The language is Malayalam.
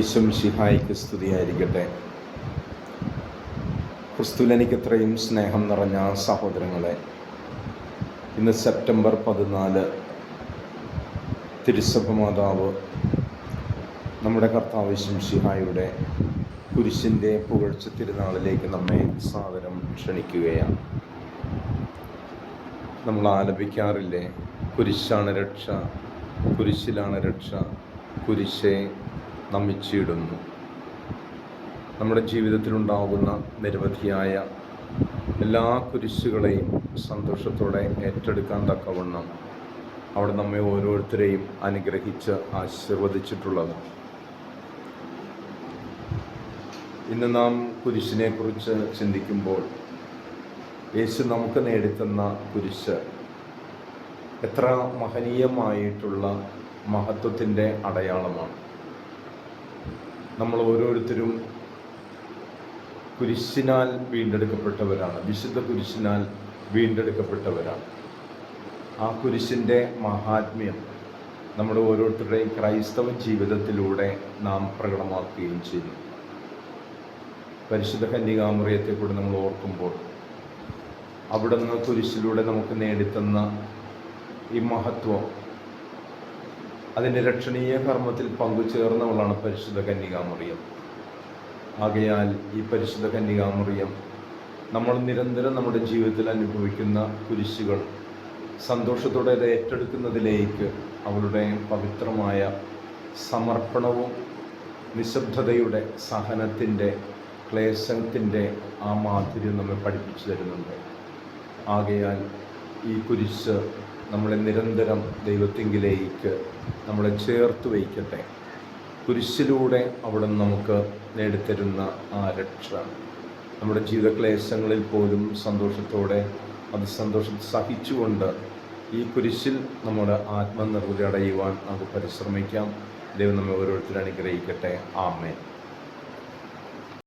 ഈശ്വം ഷിഹായിക്ക് സ്തുതിയായിരിക്കട്ടെ ക്രിസ്തുവിലെനിക്ക് ഇത്രയും സ്നേഹം നിറഞ്ഞ സഹോദരങ്ങളെ ഇന്ന് സെപ്റ്റംബർ പതിനാല് തിരുസഭ മാതാവ് നമ്മുടെ കർത്താവ് ശിഹായുടെ കുരിശിന്റെ പുകഴ്ച തിരുനാളിലേക്ക് നമ്മെ സാദരം ക്ഷണിക്കുകയാണ്. നമ്മൾ ആലപിക്കാറില്ലേ കുരിശാണ് രക്ഷ കുരിശിലാണ് രക്ഷ കുരിശെ നമിച്ചിടുന്നു നമ്മുടെ ജീവിതത്തിലുണ്ടാകുന്ന നിരവധിയായ എല്ലാ കുരിശുകളെയും സന്തോഷത്തോടെ ഏറ്റെടുക്കാൻ തക്കവണ്ണം അവിടെ നമ്മെ ഓരോരുത്തരെയും അനുഗ്രഹിച്ച് ആശീർവദിച്ചിട്ടുള്ളത്. ഇന്ന് നാം കുരിശിനെക്കുറിച്ച് ചിന്തിക്കുമ്പോൾ യേശു നമുക്ക് നേടിത്തന്ന കുരിശ് എത്ര മഹനീയമായിട്ടുള്ള മഹത്വത്തിന്റെ അടയാളമാണ്. നമ്മൾ ഓരോരുത്തരും കുരിശിനാൽ വീണ്ടെടുക്കപ്പെട്ടവരാണ്. വിശുദ്ധ കുരിശിനാൽ വീണ്ടെടുക്കപ്പെട്ടവരാണ്. ആ കുരിശിന്റെ മഹാത്മ്യം നമ്മുടെ ഓരോരുത്തരുടെയും ക്രൈസ്തവ ജീവിതത്തിലൂടെ നാം പ്രകടമാക്കുകയും ചെയ്യുന്നു. പരിശുദ്ധ കന്യകാമറിയത്തെ കൂടെ നമ്മൾ ഓർക്കുമ്പോൾ അവിടുന്ന് കുരിശിലൂടെ നമുക്ക് നേടിത്തന്ന ഈ മഹത്വം അതിന്റെ രക്ഷണീയ കർമ്മത്തിൽ പങ്കുചേർന്നവളാണ് പരിശുദ്ധ കന്യകാമറിയം. ആകയാൽ ഈ പരിശുദ്ധ കന്യകാമറിയം നമ്മൾ നിരന്തരം നമ്മുടെ ജീവിതത്തിൽ അനുഭവിക്കുന്ന കുരിശുകൾ സന്തോഷത്തോടെ അത് ഏറ്റെടുക്കുന്നതിലേക്ക് അവളുടെ പവിത്രമായ സമർപ്പണവും നിശബ്ദതയുടെ സഹനത്തിന്റെ ക്ലേശത്തിന്റെ ആ മാധുര്യം നമ്മെ പഠിപ്പിച്ചു തരുന്നുണ്ട്. ആകയാൽ ഈ കുരിശ് നമ്മളെ നിരന്തരം ദൈവത്തിങ്കിലേക്ക് നമ്മളെ ചേർത്ത് വയ്ക്കട്ടെ. കുരിശിലൂടെ അവിടെ നമുക്ക് നേടിത്തരുന്ന ആ രക്ഷ. നമ്മുടെ ജീവിതക്ലേശങ്ങളിൽ പോലും സന്തോഷത്തോടെ അത് സന്തോഷം സഹിച്ചുകൊണ്ട് ഈ കുരിശിൽ നമ്മുടെ ആത്മനിർവൃതി അടയുവാൻ നമുക്ക് പരിശ്രമിക്കാം. ദൈവം നമ്മെ ഓരോരുത്തരും അനുഗ്രഹിക്കട്ടെ. ആമേൻ.